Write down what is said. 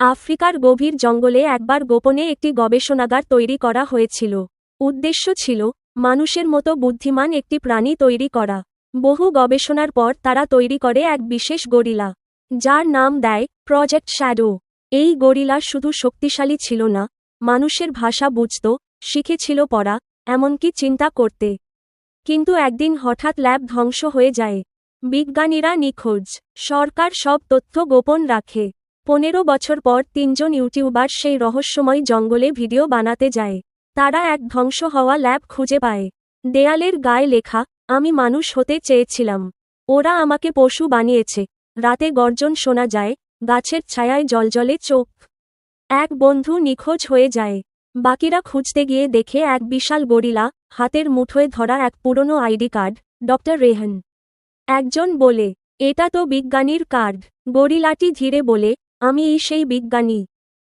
আফ্রিকার গভীর জঙ্গলে একবার গোপনে একটি গবেষণাগার তৈরি করা হয়েছিল। উদ্দেশ্য ছিল, মানুষের মতো বুদ্ধিমান একটি প্রাণী তৈরি করা। বহু গবেষণার পর তারা তৈরি করে এক বিশেষ গরিলা, যার নাম দেয় প্রজেক্ট শ্যাডো। এই গরিলা শুধু শক্তিশালী ছিল না, মানুষের ভাষা বুঝত, শিখেছিল পড়া, এমনকি চিন্তা করতে। কিন্তু একদিন হঠাৎ ল্যাব ধ্বংস হয়ে যায়। বিজ্ঞানীরা নিখোঁজ, সরকার সব তথ্য গোপন রাখে। পনেরো বছর পর তিনজন ইউটিউবার সেই রহস্যময় জঙ্গলে ভিডিও বানাতে যায়। তারা এক ধ্বংস হওয়া ল্যাব খুঁজে পায়। দেয়ালের গায়ে লেখা, আমি মানুষ হতে চেয়েছিলাম। ওরা আমাকে পশু বানিয়েছে। রাতে গর্জন শোনা যায়, গাছের ছায়ায় জলজলে চোখ। এক বন্ধু নিখোঁজ হয়ে যায়। বাকিরা খুঁজতে গিয়ে দেখে এক বিশাল গরিলা, হাতের মুঠোয় ধরা এক পুরনো আইডি কার্ড, ডক্টর রেহান। একজন বলে, এটা তো বিজ্ঞানীর কার্ড। গরিলাটি ধীরে বলে আমি সেই বিজ্ঞানী।